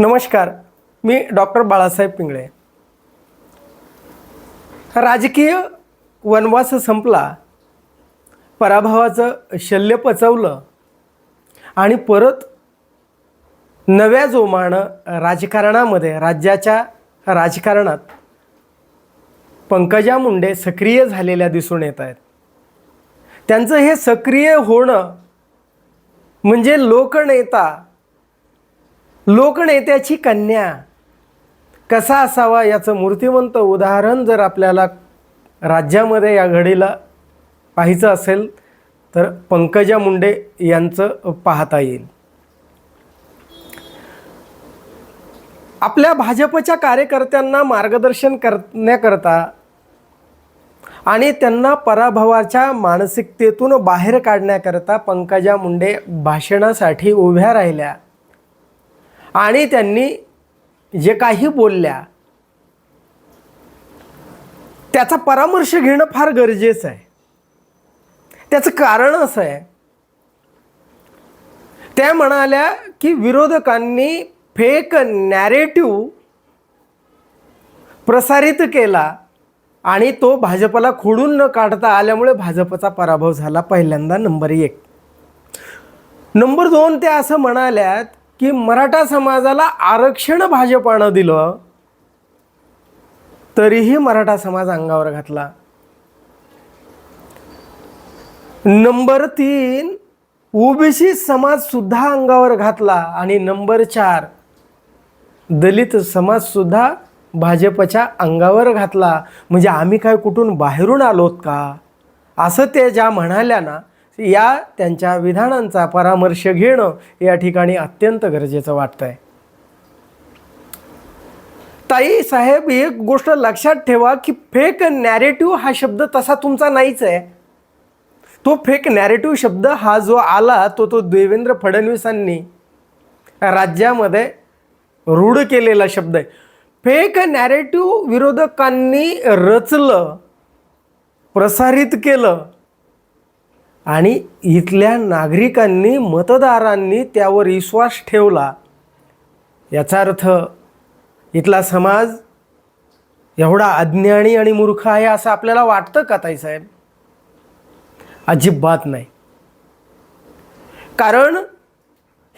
नमस्कार मी डॉक्टर बाळासाहेब पिंगळे. राजकीय वनवास संपला पराभवाचं शल्य पचवलं आणि परत नव्या जोमानं राजकारणामध्ये राज्याच्या राजकारणात पंकजा मुंडे सक्रिय झालेल्या दिसून येत आहेत. त्यांचं हे सक्रिय होणं म्हणजे लोकनेता लोकनेत्याची कन्या. कसा असावा याचं मूर्तिमंत उदाहरण जर आपल्याला राज्यामध्ये या घडीला पाहायचं असेल तर पंकजा मुंडे यांचं पाहता येईल. आपल्या भाजपच्या कार्यकर्त्यांना मार्गदर्शन करण्याकरता आणि त्यांना पराभवाच्या मानसिकतेतून बाहेर काढण्याकरता पंकजा मुंडे भाषणासाठी उभ्या राहिल्या. आणि त्यांनी जे काही बोलल्या त्याचा परामर्श घेणं फार गरजेचं आहे. त्याचं कारण असं आहे त्या म्हणाल्या की विरोधकांनी फेक नॅरेटिव्ह प्रसारित केला आणि तो भाजपला खोडून न काढता आल्यामुळे भाजपचा पराभव झाला पहिल्यांदा नंबर एक. नंबर दोन त्या असं म्हणाल्यात की मराठा समाजाला आरक्षण भाजपानं दिलं तरीही मराठा समाज अंगावर घातला. नंबर तीन ओबीसी समाज सुद्धा अंगावर घातला आणि नंबर चार दलित समाज सुद्धा भाजपच्या अंगावर घातला. म्हणजे आम्ही काय कुठून बाहेरून आलोत का? असं ते ज्या म्हणाल्या ना या त्यांच्या विधानांचा परामर्श घेणं या ठिकाणी अत्यंत गरजेचं वाटतं आहे ताई साहेब एक गोष्ट लक्षात ठेवा की फेक नॅरेटिव्ह हा शब्द तसा तुमचा नाहीच आहे. तो फेक नॅरेटिव्ह शब्द हा जो आला तो तो देवेंद्र फडणवीसांनी राज्यामध्ये रूढ केलेला शब्द आहे. फेक नॅरेटिव्ह विरोधकांनी रचलं प्रसारित केलं आणि इथल्या नागरिकांनी मतदारांनी त्यावर विश्वास ठेवला. याचा अर्थ इथला समाज एवढा अज्ञानी आणि मूर्ख आहे असं आपल्याला वाटतं का ताईसाहेब अजिबात नाही. कारण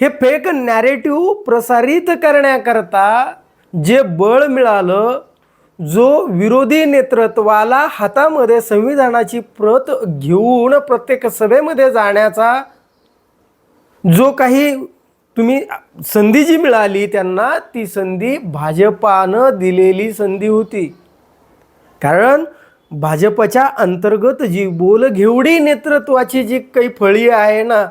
हे फेक नॅरेटिव्ह प्रसारित करण्याकरता जे बळ मिळालं जो विरोधी नेतृत्वाला हातामध्ये संविधानाची प्रत घेऊन प्रत्येक सभेमध्ये जाण्याचा जो काही तुम्ही संधी जी मिळाली त्यांना ती संधी भाजपानं दिलेली संधी होती. कारण भाजपच्या अंतर्गत जी बोलघेवडी नेतृत्वाची जी काही फळी आहे ना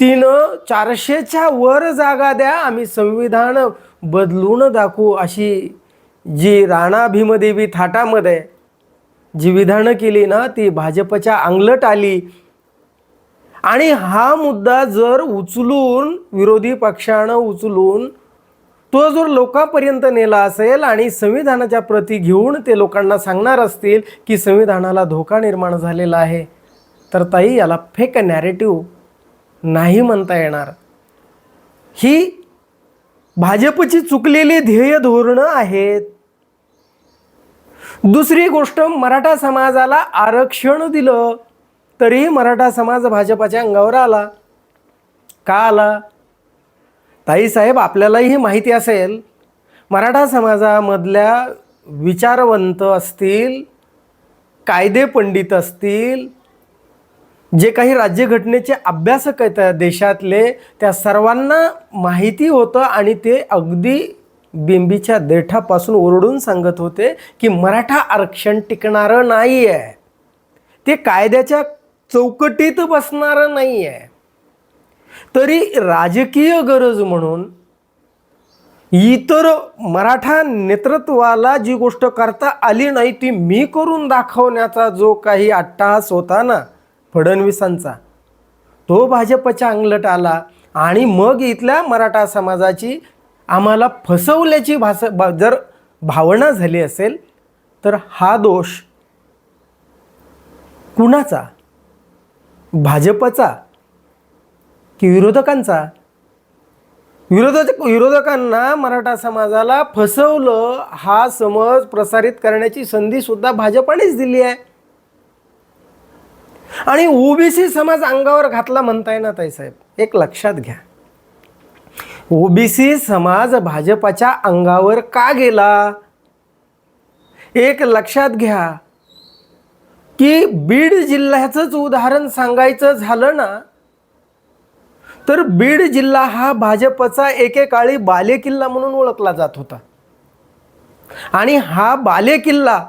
तिनं चारशेच्या वर जागा द्या आम्ही संविधान बदलून दाखवू अशी जी राणा भीमदेवी थाटामध्ये जी विधानं केली ना ती भाजपच्या अंगलट आली. आणि हा मुद्दा जर उचलून विरोधी पक्षानं उचलून तो जर लोकांपर्यंत नेला असेल आणि संविधानाच्या प्रती घेऊन ते लोकांना सांगणार असतील की संविधानाला धोका निर्माण झालेला आहे तर ताई याला फेक नॅरेटिव्ह नाही म्हणता येणार. ही भाजपची चुकलेली ध्येय धोरणं आहेत. दुसरी गोष्ट मराठा समाजाला आरक्षण दिलं तरीही मराठा समाज भाजपाच्या अंगावर आला. का आला? ताईसाहेब आपल्यालाही माहिती असेल मराठा समाजामधल्या विचारवंत असतील कायदे पंडित असतील जे काही राज्यघटनेचे अभ्यासक आहेत त्या देशातले त्या सर्वांना माहिती होतं आणि ते अगदी बिंबीच्या देठापासून ओरडून सांगत होते की मराठा आरक्षण टिकणारं नाही आहे ते कायद्याच्या चौकटीत बसणारं नाही आहे तरी राजकीय गरज म्हणून इतर मराठा नेतृत्वाला जी गोष्ट करता आली नाही ती मी करून दाखवण्याचा जो काही अट्टहास होता ना फडणवीसांचा तो भाजपच्या अंगलट आला आणि मग इथल्या मराठा समाजाची आम्हाला फसवल्याची भास भा जर भावना झाली असेल तर हा दोष कुणाचा? भाजपचा की विरोधकांचा? विरोधक विरोधकांना मराठा समाजाला फसवलं हा समज प्रसारित करण्याची संधी सुद्धा भाजपानेच दिली आहे. आणि ओबीसी समाज अंगावर घातला म्हणताय ना ताईसाहेब एक लक्षात घ्या. ओबीसी समाज भाजपाच्या अंगावर का गेला? एक लक्षात घ्या की बीड जिल्ह्याचंच उदाहरण सांगायचं झालं ना तर बीड जिल्हा हा भाजपचा एकेकाळी बालेकिल्ला म्हणून ओळखला जात होता. आणि हा बालेकिल्ला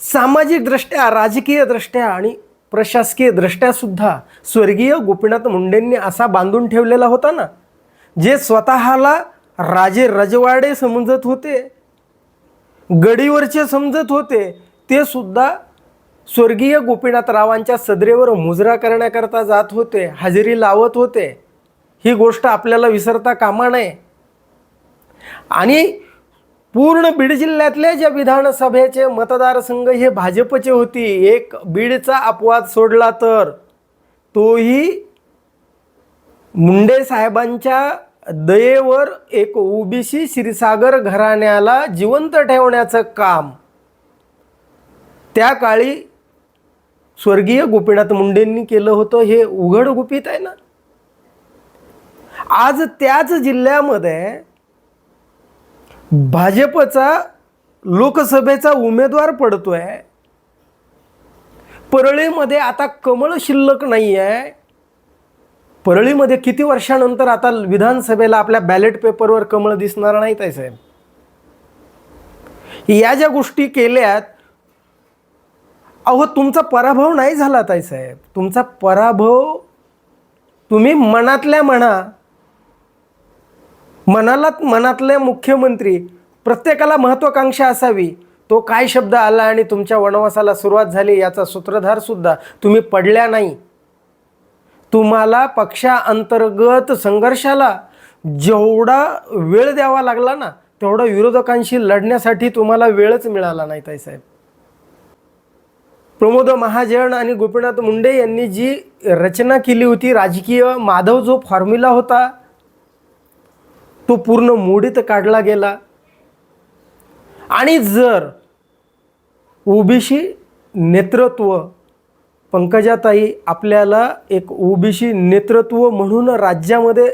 सामाजिक दृष्ट्या राजकीय दृष्ट्या आणि प्रशासकीय दृष्ट्या सुद्धा स्वर्गीय गोपीनाथ मुंडेंनी असा बांधून ठेवलेला होता ना. जे स्वतःला राजे रजवाडे समजत होते गडीवरचे समजत होते ते सुद्धा स्वर्गीय गोपीनाथरावांच्या सदरेवर मुजरा करण्याकरता जात होते हजेरी लावत होते. ही गोष्ट आपल्याला विसरता कामा नये. आणि पूर्ण बीड जिल्ह्यातल्या ज्या विधानसभेचे मतदारसंघ हे भाजपचे होती एक बीडचा अपवाद सोडला तर तोही मुंडे साहेबांच्या दयेवर एक ओबीसी क्षीरसागर घराण्याला जिवंत ठेवण्याचं काम. त्या काळी स्वर्गीय गोपीनाथ मुंडेंनी केलं होतं. हे उघड गुपित आहे ना? आज त्याच जिल्ह्यामध्ये भाजपचा लोकसभेचा उमेदवार पडतोय. परळीमध्ये आता कमळ शिल्लक नाही आहे परळीमध्ये किती वर्षानंतर आता विधानसभेला आपल्या बॅलेट पेपरवर कमळ दिसणार नाहीत आहे साहेब? या ज्या गोष्टी केल्यात अहो तुमचा पराभव नाही झाला ताई साहेब. तुमचा पराभव तुम्ही मनातल्या म्हणा मनालात मनातले मुख्यमंत्री प्रत्येकाला महत्वाकांक्षा असावी. तो काय शब्द आला आणि तुमच्या वनवासाला सुरुवात झाली याचा सूत्रधारसुद्धा तुम्ही पडल्या नाही. तुम्हाला पक्षाअंतर्गत संघर्षाला जेवढा वेळ द्यावा लागला ना तेवढा विरोधकांशी लढण्यासाठी तुम्हाला वेळच मिळाला नाही ताईसाहेब प्रमोद महाजन आणि गोपीनाथ मुंडे यांनी जी रचना केली होती राजकीय माधव जो फॉर्म्युला होता तो पूर्ण मोडीत काढला गेला. आणि जर ओबीसी नेतृत्व पंकजाताई आपल्याला एक ओबीसी नेतृत्व म्हणून राज्यामध्ये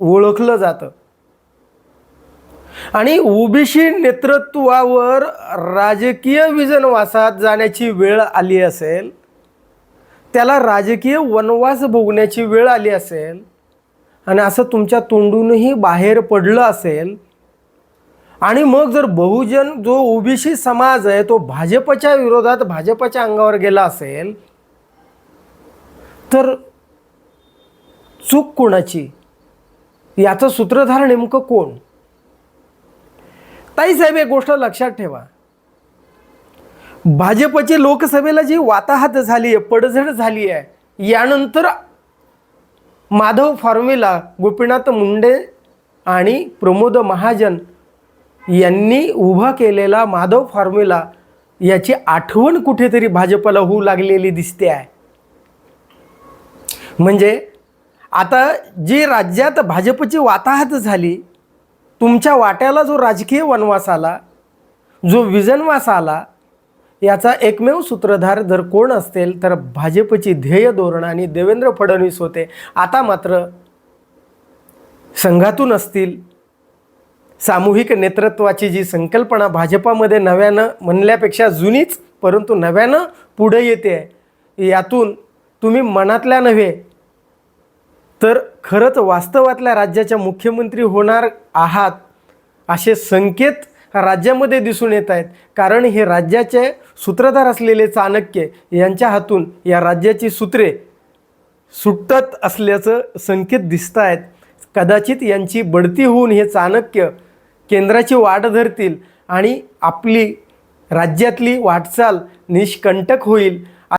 ओळखलं जातं. आणि ओबीसी नेतृत्वावर राजकीय विजनवासात जाण्याची वेळ आली असेल त्याला राजकीय वनवास भोगण्याची वेळ आली असेल आणि असं तुमच्या तोंडूनही बाहेर पडलं असेल आणि मग जर बहुजन जो ओबीसी समाज आहे तो भाजपच्या विरोधात भाजपच्या अंगावर गेला असेल तर चूक कोणाची? याचं सूत्रधार नेमकं कोण? ताईसाहेब एक गोष्ट लक्षात ठेवा. भाजपची लोकसभेला जी वाताहत झाली आहे पडझड झाली आहे यानंतर माधव फॉर्म्युला गोपीनाथ मुंडे आणि प्रमोद महाजन यांनी उभा केलेला माधव फॉर्म्युला याची आठवण कुठेतरी भाजपला होऊ लागलेली दिसते आहे. म्हणजे आता जी राज्यात भाजपची वाताहत झाली तुमच्या वाट्याला जो राजकीय वनवास आला जो विजनवास आला याचा एकमेव सूत्रधार जर कोण असेल तर भाजपची ध्येय धोरण आणि देवेंद्र फडणवीस होते. आता मात्र संघातून असतील सामूहिक नेतृत्वाची जी संकल्पना भाजपामध्ये नव्यानं म्हणल्यापेक्षा जुनीच परंतु नव्यानं पुढे येते. यातून तुम्ही मनातल्या नव्हे तर खरंच वास्तवातल्या राज्याच्या मुख्यमंत्री होणार आहात असे संकेत राज्यामध्ये दिसून येत आहेत. कारण हे राज्याचे सूत्रधार असलेले चाणक्य यांच्या हातून या राज्याची सूत्रे सुटत असल्याचं संकेत दिसत आहेत कदाचित यांची बढती होऊन हे चाणक्य केंद्राची वाट धरतील आणि आपली राज्यातली वाटचाल निष्कंटक होईल.